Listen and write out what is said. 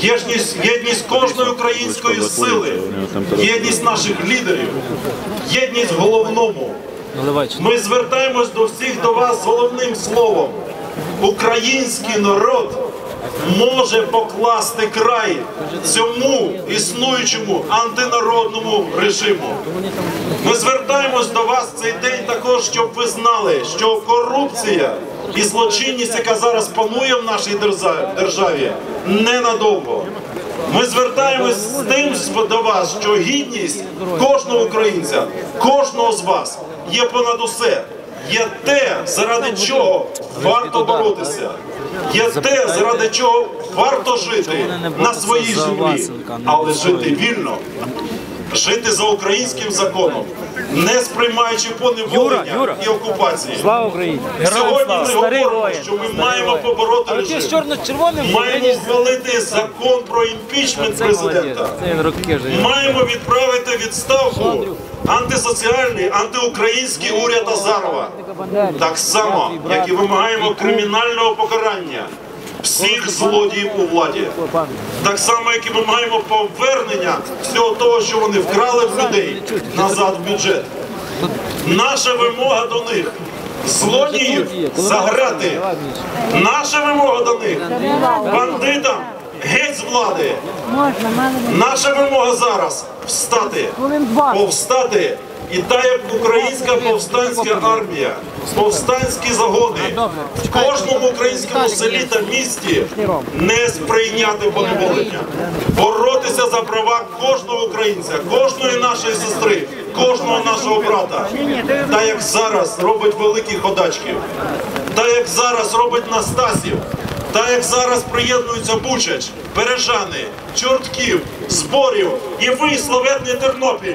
єдність, єдність кожної української сили, єдність наших лідерів, єдність в головному. Ми звертаємось до всіх до вас з головним словом. Український народ може покласти край цьому існуючому антинародному режиму. Ми звертаємось до вас цей день також, щоб ви знали, що корупція і злочинність, яка зараз панує в нашій державі, ненадовго. Ми звертаємось з тим до вас, що гідність кожного українця, кожного з вас є понад усе. Є те, заради чого варто боротися. Є те, заради чого варто жити на своїй землі, але жити вільно, жити за українським законом, не сприймаючи поневолення і окупації. Слава Україні! Сьогодні ми говоримо, що ми маємо побороти режим. чорно-червоним Маємо ухвалити закон про імпічмент президента. Маємо відправити відставку антисоціальний, антиукраїнський уряд Азарова. Так само, як і вимагаємо кримінального покарання всіх злодіїв у владі. Так само, як і ми маємо повернення всього того, що вони вкрали в людей назад в бюджет. Наша вимога до них злодіїв заграти. Наша вимога до них бандитам геть з влади. Наша вимога зараз встати, повстати. І та як українська повстанська армія, повстанські загони в кожному українському селі та місті не сприйняти поневолення, боротися за права кожного українця, кожної нашої сестри, кожного нашого брата. Та як зараз робить великих ходачків, та як зараз робить Настасів, та як зараз приєднуються Бучач, Бережани, Чортків, Зборів і ви, славетний Тернопіль.